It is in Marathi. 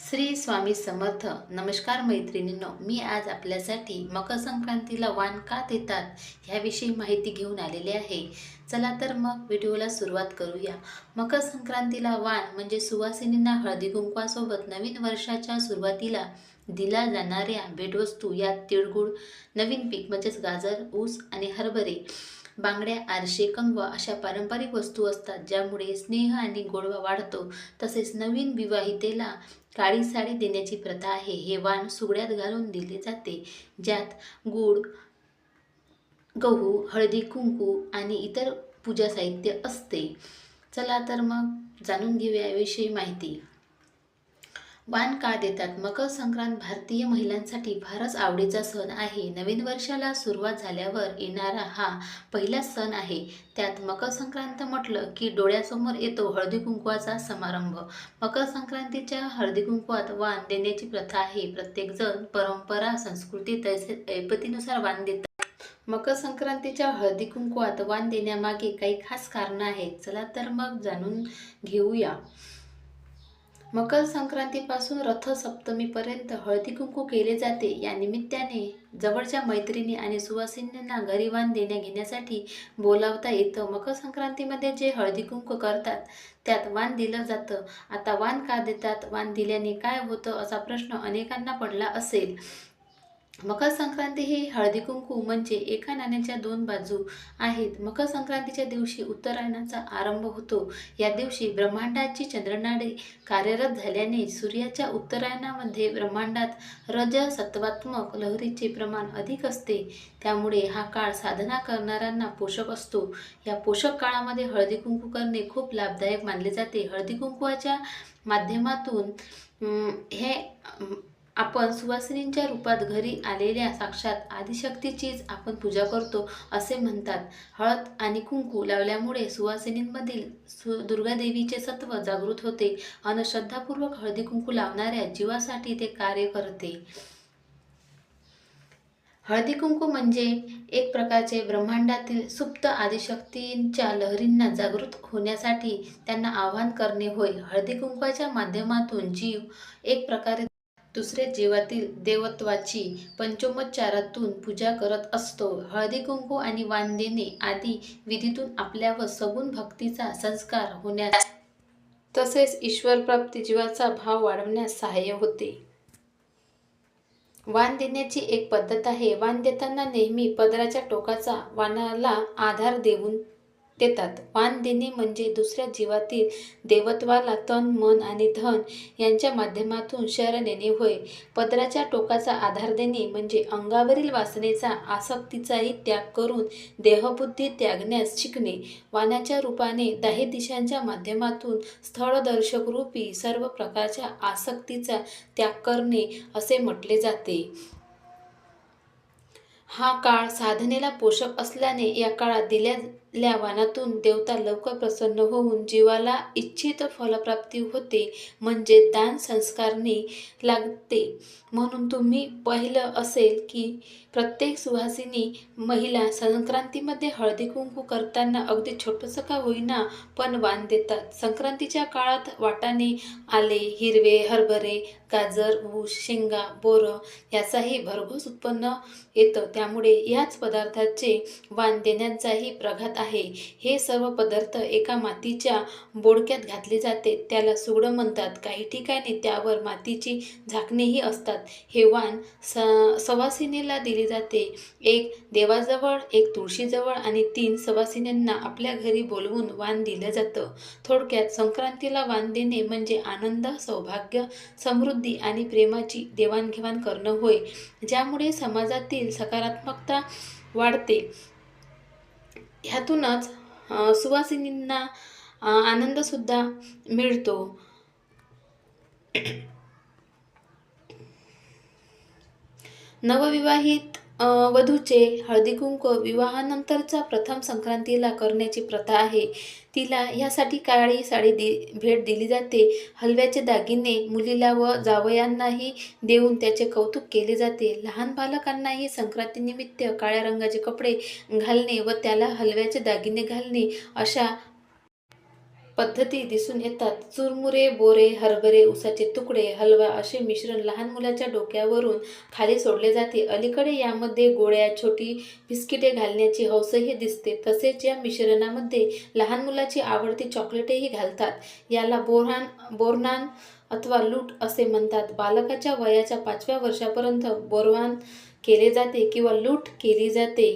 श्री स्वामी समर्थ. नमस्कार मैत्रिणींनो मी आज आपल्यासाठी मकर संक्रांतीला वाण का देतात ह्याविषयी माहिती घेऊन आलेले आहे. चला तर मग व्हिडिओला सुरुवात करूया. मकर संक्रांतीला वाण म्हणजे सुवासिनींना हळदी कुंकवासोबत नवीन वर्षाच्या सुरुवातीला दिला जाणाऱ्या भेटवस्तू यात तिळगुळ नवीन पीक म्हणजेच गाजर ऊस आणि हरभरे. बांगड्या आरशे कंगवा अशा पारंपरिक वस्तू असतात ज्यामुळे स्नेह आणि गोडवा वाढतो. तसेच नवीन विवाहितेला काळी साडी देण्याची प्रथा आहे. हे वाण सुगड्यात घालून दिले जाते ज्यात गूळ गहू हळदी कुंकू आणि इतर पूजा साहित्य असते. चला तर मग जाणून घेऊया याविषयी माहिती. वाण का देतात? मकर संक्रांत भारतीय महिलांसाठी फारच आवडीचा सण आहे. नवीन वर्षाला सुरुवात झाल्यावर येणारा हा पहिला सण आहे. त्यात मकर संक्रांत म्हटलं की डोळ्यासमोर येतो हळदी कुंकवाचा समारंभ. मकर संक्रांतीच्या हळदी कुंकवात वाण देण्याची प्रथा आहे. प्रत्येकजण परंपरा संस्कृती तसेच ऐपतीनुसार वाण देतात. मकर संक्रांतीच्या हळदी कुंकवात वाण देण्यामागे काही खास कारणं आहेत. चला तर मग जाणून घेऊया. मकर संक्रांतीपासून रथसप्तमीपर्यंत हळदी कुंकू केले जाते. या निमित्ताने जवळच्या मैत्रिणी आणि सुवासिनींना गरिबान वाण देण्या घेण्यासाठी बोलावता येतं. मकर संक्रांतीमध्ये जे हळदी कुंकू करतात त्यात वाण दिलं जातं. आता वाण का देतात? वाण दिल्याने काय होतं असा प्रश्न अनेकांना पडला असेल. मकर संक्रांती ही हळदी कुंकू म्हणजे एका नाण्याच्या दोन बाजू आहेत. मकर संक्रांतीच्या दिवशी उत्तरायणाचा आरंभ होतो. या दिवशी ब्रह्मांडाची चंद्रनाडे कार्यरत झाल्याने सूर्याच्या उत्तरायणामध्ये ब्रह्मांडात रज सत्वात्मक लहरीचे प्रमाण अधिक असते. त्यामुळे हा काळ साधना करणाऱ्यांना पोषक असतो. या पोषक काळामध्ये हळदी कुंकू करणे खूप लाभदायक मानले जाते. हळदी कुंकवाच्या माध्यमातून हे आपण सुवासिनींच्या रूपात घरी आलेल्या साक्षात आदिशक्तीचीच आपण पूजा करतो असे म्हणतात. हळद आणि कुंकू लावल्यामुळे सुवासिनींमधील सु दुर्गादेवीचे सत्व जागृत होते आणि श्रद्धापूर्वक हळदी कुंकू लावणाऱ्या जीवासाठी ते कार्य करते. हळदी कुंकू म्हणजे एक प्रकारचे ब्रह्मांडातील सुप्त आदिशक्तींच्या लहरींना जागृत होण्यासाठी त्यांना आवाहन करणे होय. हळदी कुंकवाच्या माध्यमातून जीव एक प्रकारे दुसरे जीवातील देवत्वाची पंचोपचारातून पूजा करत असतो. हळदी कुंकू आणि वाण देणे आदी विधीतून आपल्यावर सगुण भक्तीचा संस्कार होण्यास तसेच ईश्वरप्राप्ती जीवाचा भाव वाढवण्यास सहाय्य होते. वाण देण्याची एक पद्धत आहे. वाण देताना नेहमी पदराच्या टोकाचा वाणाला आधार देऊन देतात. वाण देणे म्हणजे दुसऱ्या जीवातील देवत्वाला तन मन आणि धन यांच्या माध्यमातून शर देणे होय. पदराच्या टोकाचा आधार देणे म्हणजे अंगावरील वासनेचा आसक्तीचाही त्याग करून देहबुद्धी त्यागण्यास शिकणे. वाणाच्या रूपाने दाही दिशांच्या माध्यमातून स्थळदर्शक रूपी सर्व प्रकारच्या आसक्तीचा त्याग करणे असे म्हटले जाते. हा काळ साधनेला पोषक असल्याने या काळात दिलेल्या वानातून देवता लवकर प्रसन्न होऊन जीवाला इच्छित फलप्राप्ती होते म्हणजे दान संस्कारने लागते. म्हणून तुम्ही पाहिलं असेल की प्रत्येक सुहासिनी महिला संक्रांतीमध्ये हळदी कुंकू करताना अगदी छोटंसं का होईना पण वाण देतात. संक्रांतीच्या काळात वाटाणे आले हिरवे हरभरे गाजर ऊस शेंगा बोरं याचाही भरघोस उत्पन्न येतं. त्यामुळे याच पदार्थाचे वाण देण्याचाही प्रघात आहे. हे सर्व पदार्थ एका मातीच्या बोडक्यात घातले जाते. त्याला सुगडं म्हणतात. काही ठिकाणी त्यावर मातीची झाकणेही असतात. हे वाण स सवासिनीला दिले जाते. एक देवाजवळ एक तुळशीजवळ आणि तीन सवासिन्यांना आपल्या घरी बोलवून वाण दिलं जातं. थोडक्यात संक्रांतीला वाण देणे म्हणजे आनंद सौभाग्य समृद्धी आणि प्रेमाची देवाणघेवाण करणं होय. ज्यामुळे समाजातील सकारात्मक सकारात्मकता वाढते. ह्यातूनच सुवासिनींना आनंदसुद्धा मिळतो. नवविवाहित वधूचे हळदी कुंकू विवाहानंतरचा प्रथम संक्रांतीला करण्याची प्रथा आहे. तिला ह्यासाठी काळी साडी दि भेट दिली जाते. हलव्याचे दागिने मुलीला व जावयांनाही देऊन त्याचे कौतुक केले जाते. लहान बालकांनाही संक्रांतीनिमित्त काळ्या रंगाचे कपडे घालणे व त्याला हलव्याचे दागिने घालणे अशा पद्धती दिसून येतात. चुरमुरे बोरे हरभरे उसाचे तुकडे हलवा असे मिश्रण लहान मुलाच्या डोक्यावरून खाली सोडले जाते. अलीकडे यामध्ये गोळ्या छोटी बिस्किटे घालण्याची हौसही दिसते. तसेच या मिश्रणामध्ये लहान मुलाची आवडती चॉकलेटही घालतात. याला बोरहान बोरनान अथवा लूट असे म्हणतात. बालकाच्या वयाच्या पाचव्या वर्षापर्यंत बोरवान केले जाते किंवा लूट केली जाते.